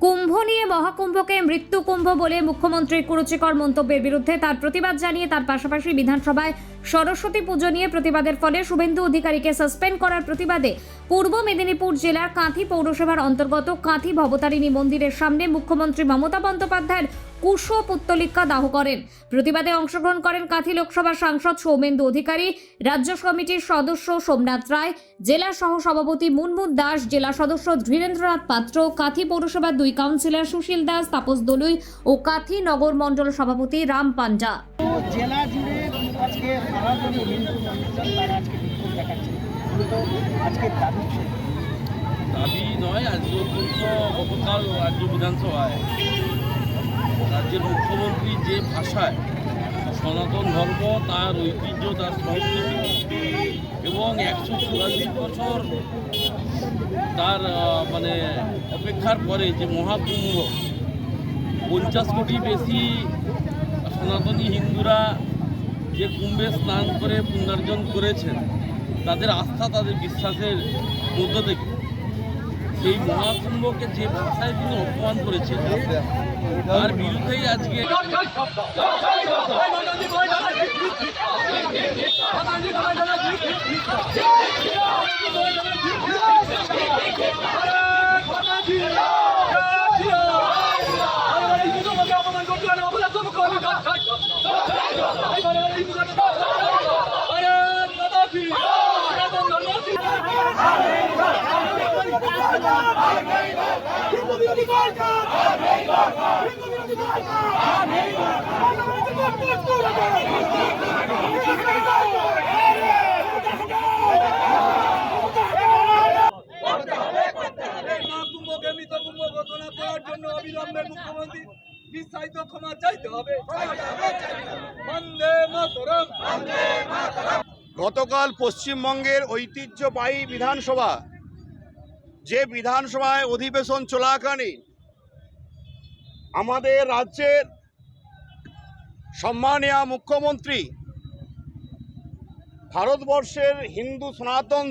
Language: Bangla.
কুম্ভ নিয়ে মহাকুম্ভকে মৃত্যু কুম্ভ বলে মুখ্যমন্ত্রীর কুরুচিকর মন্তব্যের বিরুদ্ধে তার প্রতিবাদ জানিয়ে তার পাশাপাশি বিধানসভায় সরস্বতী পুজো নিয়ে প্রতিবাদের ফলে শুভেন্দু অধিকারীকে সাসপেন্ড করার প্রতিবাদে পূর্ব মেদিনীপুর জেলার কাঁথি পৌরসভার অন্তর্গত কাঁথি ভবতারিণী মন্দিরের সামনে মুখ্যমন্ত্রী মমতা বন্দ্যোপাধ্যায়ের কুশ পুত্তলিকা দাহ করেন। প্রতিবাদে অংশগ্রহণ করেন কাঁথি লোকসভা সাংসদ সৌমেন্দু অধিকারী রাজ্য কমিটির সদস্য সোমনাথ রায় জেলা সহ সভাপতি মুনমুন দাস জেলা সদস্য ধীরেন্দ্রনাথ পাত্র কাঁথি পৌরসভার দুই কাউন্সিলর সুশীল দাস তাপস দলুই ও কাঁথি নগর মণ্ডল সভাপতি রাম পাঞ্জা। জেলা জুড়ে আজকে সারা জন্য হিন্দু মানুষজন তারা আজকে বিক্ষোভ দেখাচ্ছে। তো আজকে দাবি নয় আজকে অত্যন্ত গতকাল রাজ্য বিধানসভায়। যে ভাষায় সনাতন ধর্ম, তার ঐতিহ্য, তার সংস্কৃতি এবং একশো চুরাশি বছর তার মানে অপেক্ষার পরে যে মহাকুম্ভ পঞ্চাশ কোটি বেশি সনাতনী হিন্দুরা যে কুম্ভে স্নান করে পুনর্জন করেছেন, তাদের আস্থা, তাদের বিশ্বাসের মধ্য থেকে। সেই মহাকুম্ভকে যে ভাষায় তিনি অপমান করেছেন তার বিরুদ্ধেই আজকে কুম্ভ ঘোষণা করার জন্য বিস্তারিত গতকাল পশ্চিমবঙ্গের ঐতিহ্যবাহী বিধানসভা যে বিধানসভায় অধিবেশন চলাকালীন আমাদের রাজ্যের সম্মানীয় মুখ্যমন্ত্রী ভারতবর্ষের হিন্দু সনাতন